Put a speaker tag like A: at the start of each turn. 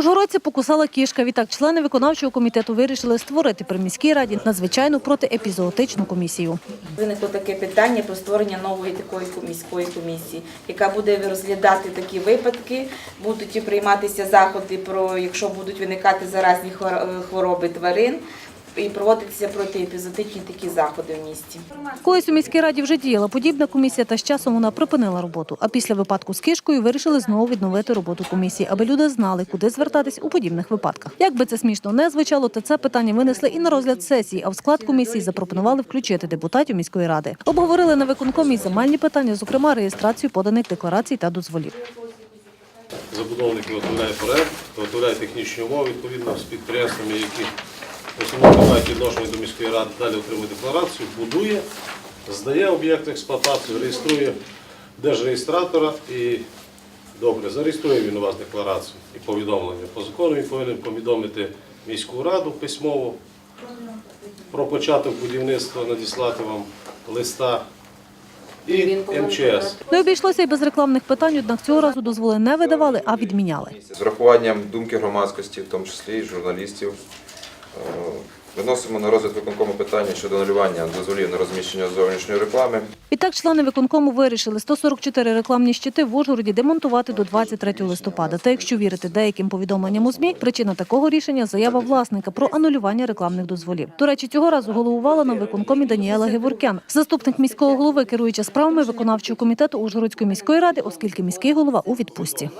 A: Ужгородці покусала кішка. Відтак члени виконавчого комітету вирішили створити при міській раді надзвичайну протиепізоотичну комісію.
B: Виникло таке питання про створення нової такої міської комісії, яка буде розглядати такі випадки, будуть і прийматися заходи про якщо будуть виникати заразні хвор- хвороби тварин, і проводитися протиепізотичні такі заходи в місті.
A: Колись у міській раді вже діяла подібна комісія, та з часом вона припинила роботу. А після випадку з кішкою вирішили знову відновити роботу комісії, аби люди знали, куди звертатись у подібних випадках. Як би це смішно не звучало, то це питання винесли і на розгляд сесії. А в склад комісії запропонували включити депутатів міської ради. Обговорили на виконкомі земельні питання, зокрема реєстрацію поданих декларацій та дозволів.
C: Забудовник виготовляє проект, виготовляє технічні умови відповідно з підприємствами, які основному мають відношення до міської ради, далі отримує декларацію, будує, здає об'єкт експлуатацію, реєструє держреєстратора і добре, зареєструє він у вас декларацію і повідомлення. По закону він повинен повідомити міську раду письмово про початок будівництва, надіслати вам листа і МЧС.
A: Не обійшлося й без рекламних питань, однак цього разу дозволи не видавали, а відміняли.
D: З врахуванням думки громадськості, в тому числі і журналістів, виносимо на розгляд виконкому питання щодо анулювання дозволів на розміщення зовнішньої реклами.
A: Відтак члени виконкому вирішили 144 рекламні щити в Ужгороді демонтувати до 23 листопада. Та якщо вірити деяким повідомленням у ЗМІ, причина такого рішення – заява власника про анулювання рекламних дозволів. До речі, цього разу головувала на виконкомі Даніела Геворкян, заступник міського голови, керуюча справами виконавчого комітету Ужгородської міської ради, оскільки міський голова у відпустці.